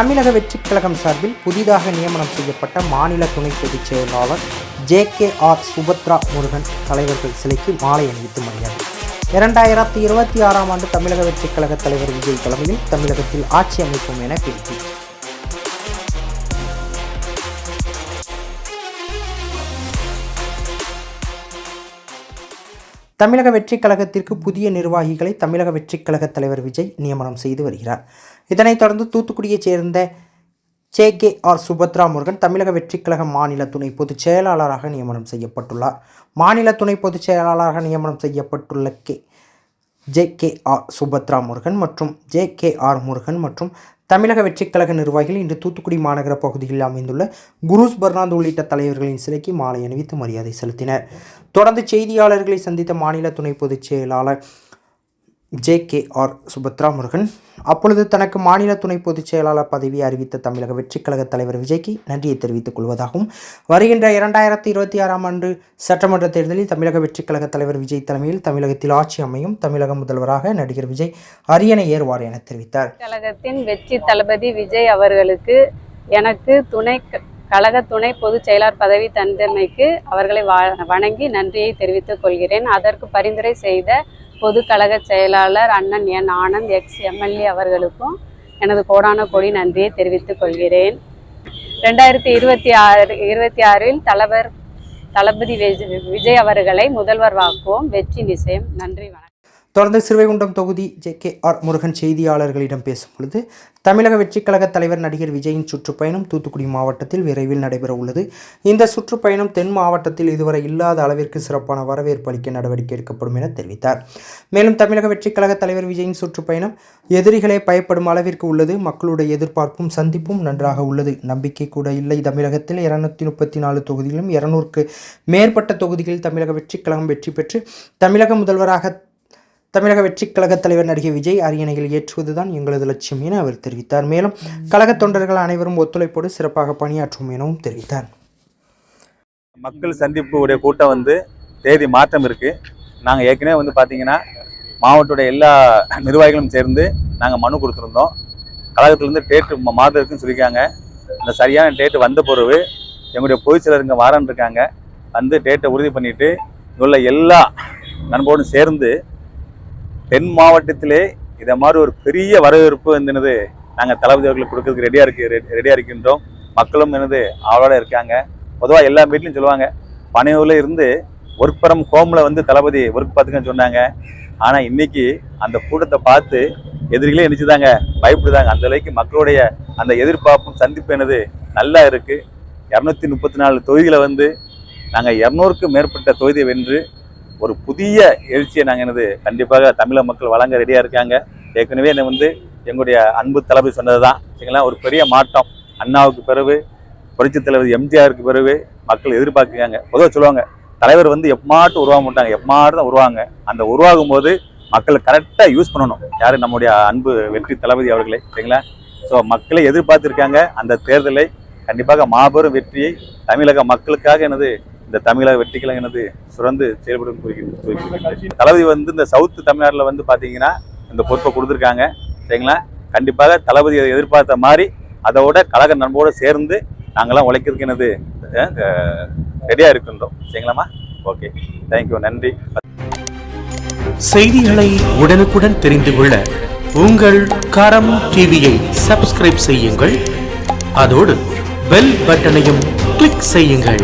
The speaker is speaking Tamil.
தமிழக வெற்றிக் கழகம் சார்பில் புதிதாக நியமனம் செய்யப்பட்ட மாநில துணை பொதுச் செயலாளர் J K R Subathra Murugan தலைவர்கள் சிலைக்கு மாலை அணிவித்து மரியாதை. இரண்டாயிரத்தி இருபத்தி ஆறாம் ஆண்டு தமிழக வெற்றிக் கழக தலைவர் விஜய் தலைமையில் தமிழகத்தில் ஆட்சி அமைப்போம் என பேச்சு தமிழக வெற்றிக் கழகத்திற்கு புதிய நிர்வாகிகளை தமிழக வெற்றிக் கழக தலைவர் விஜய் நியமனம் செய்து வருகிறார். இதனைத் தொடர்ந்து தூத்துக்குடியைச் சேர்ந்த J K R Subathra Murugan தமிழக வெற்றிக் கழக மாநில துணை பொதுச் செயலாளராக நியமனம் செய்யப்பட்டுள்ளார். மாநில துணை பொதுச் செயலாளராக நியமனம் செய்யப்பட்டுள்ள K J K R Subathra Murugan மற்றும் ஜே கே ஆர் முருகன் மற்றும் தமிழக வெற்றிக் கழக நிர்வாகிகள் இன்று தூத்துக்குடி மாநகர பகுதியில் அமைந்துள்ள குரூஸ் பர்னாந்த் உள்ளிட்ட தலைவர்களின் சிலைக்கு மாலை அணிவித்து மரியாதை செலுத்தினர். தொடர்ந்து செய்தியாளர்களை சந்தித்த மாநில துணை பொதுச் செயலாளர் J K R Subathra Murugan அப்பொழுது தனக்கு மாநில துணை பொதுச் செயலாளர் பதவியை அறிவித்த தமிழக வெற்றிக் கழக தலைவர் விஜய்க்கு நன்றியை தெரிவித்துக் கொள்வதாகவும் வருகின்ற இரண்டாயிரத்தி இருபத்தி ஆறாம் ஆண்டு சட்டமன்ற தேர்தலில் தமிழக வெற்றிக் கழக தலைவர் விஜய் தலைமையில் தமிழகத்தில் ஆட்சி அமையும் தமிழக முதல்வராக நடிகர் விஜய் அரியணை ஏறுவார் என தெரிவித்தார். கழகத்தின் வெற்றி தளபதி விஜய் அவர்களுக்கு எனக்கு துணை க- கழக துணை பொதுச் செயலாளர் பதவி தந்தமைக்கு அவர்களை வணங்கி நன்றியை தெரிவித்துக் கொள்கிறேன். அதற்கு பரிந்துரை செய்த பொது கழக செயலாளர் அண்ணன் என் ஆனந்த் எக்ஸ் எம்எல்ஏ அவர்களுக்கும் எனது கோடான கோடி நன்றியை தெரிவித்துக் கொள்கிறேன். ரெண்டாயிரத்தி இருபத்தி ஆறு இருபத்தி ஆறில் தலைவர் தளபதி விஜய் விஜய் அவர்களை முதல்வர் வாக்குவோம். வெற்றி நிச்சயம். நன்றி வணக்கம். தொடர்ந்து சிறுவைகுண்டம் தொகுதி ஜே கே ஆர் முருகன் செய்தியாளர்களிடம் பேசும் பொழுது தமிழக வெற்றிக் கழக தலைவர் நடிகர் விஜயின் சுற்றுப்பயணம் தூத்துக்குடி மாவட்டத்தில் விரைவில் நடைபெற உள்ளது. இந்த சுற்றுப்பயணம் தென் மாவட்டத்தில் இதுவரை இல்லாத அளவிற்கு சிறப்பான வரவேற்பு அளிக்க நடவடிக்கை எடுக்கப்படும் என தெரிவித்தார். மேலும் தமிழக வெற்றிக் கழக தலைவர் விஜயின் சுற்றுப்பயணம் எதிரிகளே பயப்படும் அளவிற்கு உள்ளது. மக்களுடைய எதிர்பார்ப்பும் சந்திப்பும் நன்றாக உள்ளது. நம்பிக்கை கூட இல்லை. தமிழகத்தில் இருநூத்தி முப்பத்தி நாலு தொகுதிகளிலும் இருநூறுக்கு மேற்பட்ட தொகுதிகளில் தமிழக வெற்றிக் கழகம் வெற்றி பெற்று தமிழக முதல்வராக தமிழக வெற்றிக் கழக தலைவர் நடிகை விஜய் அரியணையில் ஏற்றுவதுதான் எங்களது லட்சியம் என அவர் தெரிவித்தார். மேலும் கழகத் தொண்டர்கள் அனைவரும் ஒத்துழைப்போடு சிறப்பாக பணியாற்றும் எனவும் தெரிவித்தார். மக்கள் சந்திப்பு உடைய கூட்டம் வந்து தேதி மாற்றம் இருக்குது நாங்கள் ஏற்கனவே வந்து பார்த்தீங்கன்னா மாவட்டோட எல்லா நிர்வாகிகளும் சேர்ந்து நாங்கள் மனு கொடுத்துருந்தோம். கழகத்துலேருந்து டேட்டு மாதம் இருக்குன்னு சொல்லியிருக்காங்க. இந்த சரியான டேட்டு வந்த பிறகு எங்களுடைய பொதுச் செயலர் இங்கே வாரன் இருக்காங்க. வந்து டேட்டை உறுதி பண்ணிட்டு இங்கே உள்ள எல்லா நண்போடும் சேர்ந்து தென் மாவட்டத்திலே இதை மாதிரி ஒரு பெரிய வரவேற்பு என்னது நாங்கள் தளபதி அவர்களுக்கு கொடுக்கறதுக்கு ரெடியாக இருக்கு ரெடியாக இருக்கின்றோம். மக்களும் என்னது ஆவலோட இருக்காங்க. பொதுவாக எல்லா வீட்லையும் சொல்லுவாங்க பனையூரில் இருந்து ஒர்க் ஃப்ரம் ஹோமில் வந்து தளபதி ஒர்க் பார்த்துக்கன்னு சொன்னாங்க. ஆனால் இன்னைக்கு அந்த கூட்டத்தை பார்த்து எதிரிகளே நினச்சிதாங்க பயப்படுதாங்க. அந்த அளவுக்கு மக்களுடைய அந்த எதிர்பார்ப்பும் சந்திப்பு என்னது நல்லா இருக்குது இரநூத்தி முப்பத்தி நாலு தொகுதிகளை வந்து நாங்கள் இரநூறுக்கு மேற்பட்ட தொகுதியை வென்று ஒரு புதிய எழுச்சியை நாங்கள் என்னது கண்டிப்பாக தமிழக மக்கள் வழங்க ரெடியாக இருக்காங்க. ஏற்கனவே என்ன வந்து எங்களுடைய அன்பு தளபதி சொன்னது தான் சரிங்களா? ஒரு பெரிய மாற்றம். அண்ணாவுக்கு பிறகு புரட்சி தலைவர் எம்ஜிஆருக்கு பிறகு மக்கள் எதிர்பார்க்குறாங்க. பொதுவாக சொல்லுவாங்க தலைவர் வந்து எப்பாட்டும் உருவாக மாட்டாங்க. எப்பமாட்டும் தான் உருவாங்க. அந்த உருவாகும் போது மக்கள் கரெக்டாக யூஸ் பண்ணணும். யார்? நம்முடைய அன்பு வெற்றி தளபதி அவர்களே. சரிங்களா? ஸோ மக்களை எதிர்பார்த்துருக்காங்க. அந்த தேர்தலை கண்டிப்பாக மாபெரும் வெற்றியை தமிழக மக்களுக்காக எனது இந்த தமிழக வெற்றிகளை எனது சுரந்து செயல்படும் தளபதி வந்து இந்த சவுத் தமிழ்நாட்டில் வந்து பார்த்தீங்கன்னா இந்த பொறுப்பை கொடுத்துருக்காங்க. சரிங்களா? கண்டிப்பாக தளபதி அதை எதிர்பார்த்த மாதிரி அதோட கழக நண்போடு சேர்ந்து நாங்களாம் உழைக்கிறதுக்கு எனது ரெடியாக இருக்கின்றோம். சரிங்களாம்மா? ஓகே தேங்க்யூ நன்றி. செய்திகளை உடனுக்குடன் தெரிந்து கொள்ள உங்கள் கரம் டிவியை சப்ஸ்கிரைப் செய்யுங்கள். அதோடு பெல் பட்டனையும் கிளிக் செய்யுங்கள்.